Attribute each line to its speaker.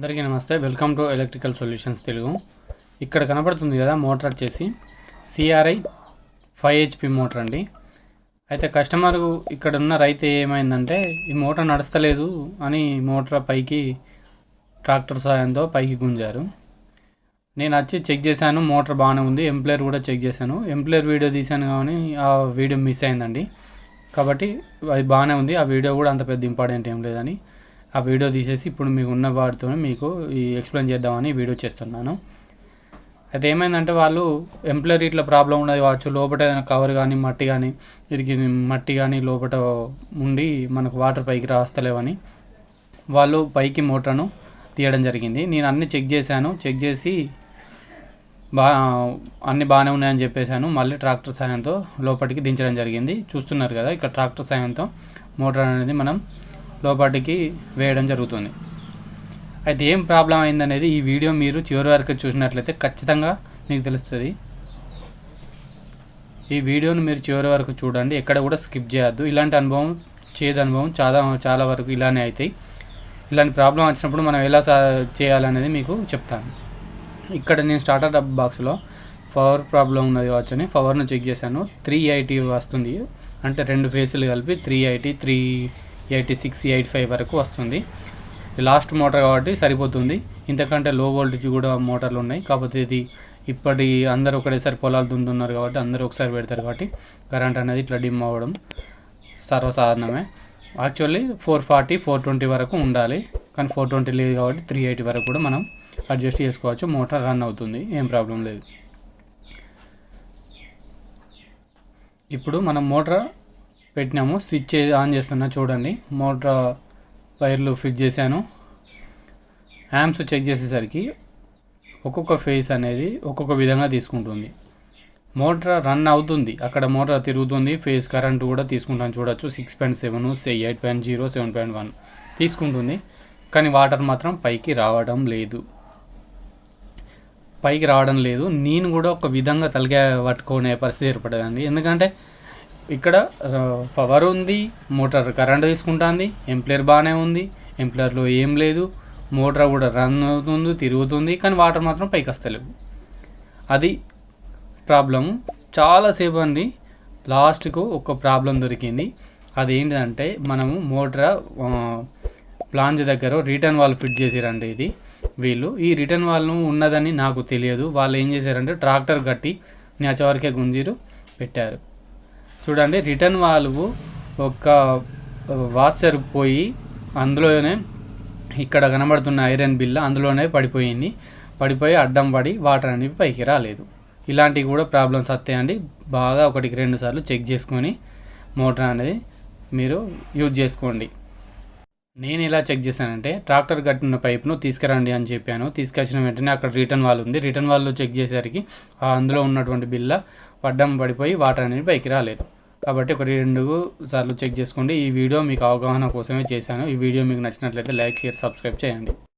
Speaker 1: అందరికీ నమస్తే. Welcome to electrical solutions Telugu. ఇక్కడ కనపడుతుంది కదా మోటార్ వచ్చేసి సిఆర్ఐ ఫైవ్ హెచ్పి మోటార్ అండి. అయితే కస్టమర్ ఇక్కడ ఉన్న రైతు ఏమైందంటే ఈ మోటార్ నడుస్తలేదు అని మోటార్ పైకి ట్రాక్టర్ సాయంతో పైకి గుంజారు. నేను వచ్చి చెక్ చేశాను మోటార్ బాగానే ఉంది ఎంప్లాయర్ కూడా చెక్ చేశాను. ఎంప్లాయర్ వీడియో తీశాను కానీ ఆ వీడియో మిస్ అయిందండి. కాబట్టి అది బాగానే ఉంది ఆ వీడియో కూడా అంత పెద్ద ఇంపార్టెంట్ ఏం లేదని. ఆ వీడియో తీసేసి ఇప్పుడు మీకు ఉన్న వాటితో మీకు ఈ ఎక్స్ప్లెయిన్ చేద్దామని వీడియో చేస్తున్నాను. అయితే ఏమైందంటే వాళ్ళు ఎంప్లాయర్ ఇట్లా ప్రాబ్లం ఉండేది కావచ్చు లోపల ఏదైనా కవర్ కానీ మట్టి కానీ ఇరికి మట్టి కానీ లోపల ఉండి మనకు వాటర్ పైకి రాస్తలేవని వాళ్ళు పైకి మోటార్ను తీయడం జరిగింది. నేను అన్ని చెక్ చేశాను. చెక్ చేసి బా అన్ని బాగానే ఉన్నాయని చెప్పేశాను. మళ్ళీ ట్రాక్టర్ సాయంతో లోపలికి దించడం జరిగింది. చూస్తున్నారు కదా ఇక్కడ ట్రాక్టర్ సాయంతో మోటార్ అనేది మనం లోపలికి వేయడం జరుగుతుంది. అయితే ఏం ప్రాబ్లం అయిందనేది ఈ వీడియో మీరు చివరి వరకు చూసినట్లయితే ఖచ్చితంగా మీకు తెలుస్తుంది. ఈ వీడియోను మీరు చివరి వరకు చూడండి ఎక్కడ కూడా స్కిప్ చేయొద్దు. ఇలాంటి అనుభవం చేదు అనుభవం చాలా చాలా వరకు ఇలానే అవుతాయి ఇలాంటి ప్రాబ్లం వచ్చినప్పుడు మనం ఎలా సా చేయాలనేది మీకు చెప్తాను. ఇక్కడ నేను స్టార్టర్ డబ్ బాక్స్లో పవర్ ప్రాబ్లం ఉన్నది కావచ్చు అని పవర్ను చెక్ చేశాను. త్రీ ఐటీ వస్తుంది. అంటే రెండు ఫేసులు కలిపి three eighty three eighty six eight five వరకు వస్తుంది. లాస్ట్ మోటార్ కాబట్టి సరిపోతుంది. ఇంతకంటే లో వోల్టేజ్ కూడా మోటార్లు ఉన్నాయి. కాకపోతే ఇది ఇప్పటి అందరూ ఒకటేసారి పొలాలు దున్నుతున్నారు కాబట్టి అందరూ ఒకసారి పెడతారు కాబట్టి కరెంట్ అనేది ఇట్లా డిమ్ అవ్వడం సర్వసాధారణమే. Actually four forty four twenty వరకు ఉండాలి. కానీ ఫోర్ ట్వంటీ లేదు కాబట్టి త్రీ ఎయిటీ వరకు కూడా మనం అడ్జస్ట్ చేసుకోవచ్చు. మోటార్ రన్ అవుతుంది. ఏం ప్రాబ్లం లేదు. ఇప్పుడు మనం మోటార్ పెట్టినాము. స్విచ్ ఆన్ చేస్తున్నా చూడండి. మోటార్ వైర్లు ఫిట్ చేశాను. యాంప్స్ చెక్ చేసేసరికి ఒక్కొక్క ఫేస్ అనేది ఒక్కొక్క విధంగా తీసుకుంటుంది. మోటార్ రన్ అవుతుంది. అక్కడ మోటార్ తిరుగుతుంది. ఫేస్ కరెంట్ కూడా తీసుకుంటాను చూడొచ్చు. Six point seven eight point zero seven point one తీసుకుంటుంది. కానీ వాటర్ మాత్రం పైకి రావడం లేదు. పైకి రావడం లేదు. నేను కూడా ఒక విధంగా తలగా పట్టుకునే పరిస్థితి ఏర్పడదండి ఎందుకంటే ఇక్కడ పవర్ ఉంది మోటార్ కరెంట్ తీసుకుంటుంది ఎంప్లాయర్ బాగానే ఉంది ఎంప్లాయర్లో ఏం లేదు మోటార్ కూడా రన్ అవుతుంది తిరుగుతుంది కానీ వాటర్ మాత్రం పైకి వస్తలేవు అది ప్రాబ్లం చాలాసేపు అండి లాస్ట్కు ఒక ప్రాబ్లం దొరికింది. అది ఏంటంటే మనము మోటార్ ప్లాంజ్ దగ్గర రిటర్న్ వాల్ ఫిట్ చేసారండి ఇది. వీళ్ళు ఈ రిటర్న్ వాల్ను ఉన్నదని నాకు తెలియదు. వాళ్ళు ఏం చేశారంటే ట్రాక్టర్ కట్టి నేచవరకే గుంజీరు పెట్టారు. చూడండి రిటర్న్ వాల్వ్ ఒక వాచర్ పోయి అందులోనే ఇక్కడ కనబడుతున్న ఐరన్ బిల్ల అందులోనే పడిపోయింది. పడిపోయి అడ్డం పడి వాటర్ అనేవి పైకి రాలేదు. ఇలాంటివి కూడా ప్రాబ్లమ్స్ వస్తాయండి. బాగా ఒకటికి రెండు సార్లు చెక్ చేసుకొని మోటార్ అనేది మీరు యూజ్ చేసుకోండి. నేను ఎలా చెక్ చేశానంటే ట్రాక్టర్ కట్టిన పైప్ను తీసుకురండి అని చెప్పాను. తీసుకొచ్చిన వెంటనే అక్కడ రిటర్న్ వాళ్ళు ఉంది. రిటర్న్ వాళ్ళు చెక్ చేసేసరికి అందులో ఉన్నటువంటి బిల్ల పడ్డం పడిపోయి వాటర్ అనేది పైకి రాలేదు. కాబట్టి ఒక రెండు సార్లు చెక్ చేసుకోండి. ఈ వీడియో మీకు అవగాహన కోసమే చేశాను. ఈ వీడియో మీకు నచ్చినట్లయితే లైక్ షేర్ సబ్స్క్రైబ్ చేయండి.